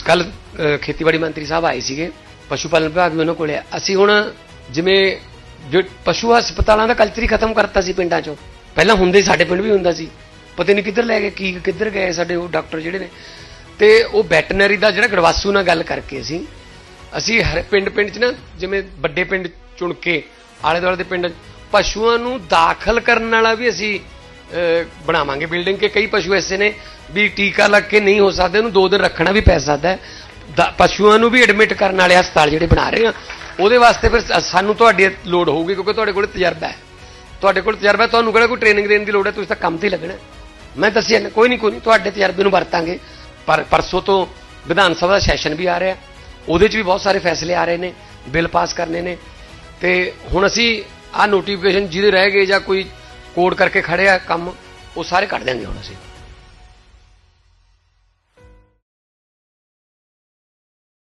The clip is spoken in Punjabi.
ਕੱਲ ਖੇਤੀਬਾੜੀ ਮੰਤਰੀ ਸਾਹਿਬ ਆਏ ਸੀਗੇ, ਪਸ਼ੂ ਪਾਲਣ ਵਿਭਾਗ ਵੀ ਉਹਨਾਂ ਕੋਲੇ। ਆ। ਅਸੀਂ ਹੁਣ ਜਿਵੇਂ ਜੋ ਪਸ਼ੂ ਹਸਪਤਾਲਾਂ ਦਾ ਕਲਚਰ ਹੀ ਖਤਮ ਕਰਤਾ ਸੀ ਪਿੰਡਾਂ 'ਚੋਂ। ਪਹਿਲਾਂ ਹੁੰਦੇ ਸਾਡੇ ਪਿੰਡ ਵੀ ਹੁੰਦਾ ਸੀ। ਪਤਾ ਨਹੀਂ ਕਿੱਧਰ ਲੈ ਗਏ, ਕੀ, ਕਿੱਧਰ ਗਏ ਸਾਡੇ ਉਹ ਡਾਕਟਰ ਜਿਹੜੇ ਨੇ। ਤੇ ਉਹ ਵੈਟਰਨਰੀ ਦਾ ਜਿਹੜਾ ਗੜਵਾਸੂ ਨਾਲ ਗੱਲ ਕਰਕੇ ਅਸੀਂ ਅਸੀਂ ਹਰ ਪਿੰਡ ਪਿੰਡ 'ਚ ਨਾ, ਜਿਵੇਂ ਵੱਡੇ ਪਿੰਡ ਚੁਣ ਕੇ, ਆਲੇ ਦੁਆਲੇ ਦੇ ਪਿੰਡ ਪਸ਼ੂਆਂ ਨੂੰ ਦਾਖਲ ਕਰਨ ਵਾਲਾ ਵੀ ਅਸੀਂ ਬਣਾਵਾਂਗੇ ਬਿਲਡਿੰਗ ਕੇ ਕਈ ਪਸ਼ੂ ਐਸੇ ਨੇ ਵੀ ਟੀਕਾ ਲੱਗ ਕੇ ਨਹੀਂ ਹੋ ਸਕਦੇ ਉਹਨੂੰ ਦੋ ਦਿਨ ਰੱਖਣਾ ਵੀ ਪੈ ਸਕਦਾ ਦਾ- ਪਸ਼ੂਆਂ ਨੂੰ ਵੀ ਐਡਮਿਟ ਕਰਨ ਵਾਲੇ ਹਸਪਤਾਲ ਜਿਹੜੇ ਬਣਾ ਰਹੇ ਆ ਉਹਦੇ ਵਾਸਤੇ ਫਿਰ ਸਾਨੂੰ ਤੁਹਾਡੀ ਲੋੜ ਹੋਊਗੀ ਕਿਉਂਕਿ ਤੁਹਾਡੇ ਕੋਲ ਤਜਰਬਾ ਹੈ। ਤੁਹਾਡੇ ਕੋਲ ਤਜਰਬਾ ਤੁਹਾਨੂੰ ਕਿਹੜਾ ਕੋਈ ਟ੍ਰੇਨਿੰਗ ਦੇਣ ਦੀ ਲੋੜ ਹੈ ਤੁਸੀਂ ਤਾਂ ਕੰਮ ਤੇ ਲੱਗਣਾ ਮੈਂ ਦੱਸਿਆ ਨਾ, ਕੋਈ ਨਹੀਂ ਕੋਈ ਨਹੀਂ ਤੁਹਾਡੇ ਤਜਰਬੇ ਨੂੰ ਵਰਤਾਂਗੇ। ਪਰ ਪਰਸੋਂ ਤੋਂ ਵਿਧਾਨ ਸਭਾ ਦਾ ਸੈਸ਼ਨ ਵੀ ਆ ਰਿਹਾ ਉਹਦੇ 'ਚ ਵੀ ਬਹੁਤ ਸਾਰੇ ਫੈਸਲੇ ਆ ਰਹੇ ਨੇ ਬਿੱਲ ਪਾਸ ਕਰਨੇ ਨੇ। ਤੇ ਹੁਣ ਅਸੀਂ ਆਹ ਨੋਟੀਫਿਕੇਸ਼ਨ ਜਿਹਦੇ ਰਹਿ ਗਏ ਜਾਂ ਕੋਈ ਕੋਡ ਕਰਕੇ ਖੜੇ ਆ ਕੰਮ ਉਹ ਸਾਰੇ ਕੱਢ ਦਿਆਂਗੇ ਹੁਣ ਅਸੀਂ।